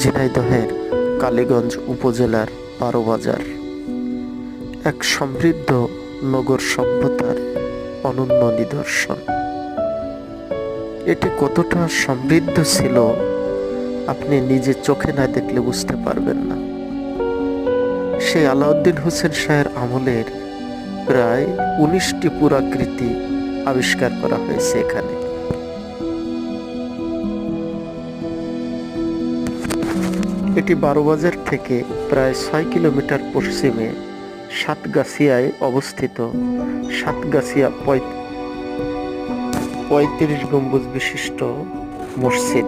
ঝিনাইদহের কালীগঞ্জ উপজেলার বারোবাজার এক সমৃদ্ধ নগর সভ্যতার অনন্য নিদর্শন। এটি কতটা সমৃদ্ধ ছিল, আপনি নিজে চোখে না দেখলে বুঝতে পারবেন না। সেই আলাউদ্দিন হোসেন শাহের আমলের প্রায় উনিশটি পুরাকৃতি আবিষ্কার করা হয়েছে এখানে। এটি বারোবাজার থেকে প্রায় ছয় কিলোমিটার পশ্চিমে সাতগাছিয়ায় অবস্থিত। সাতগাছিয়া পঁয়- পঁয়ত্রিশ গম্বুজ বিশিষ্ট মসজিদ।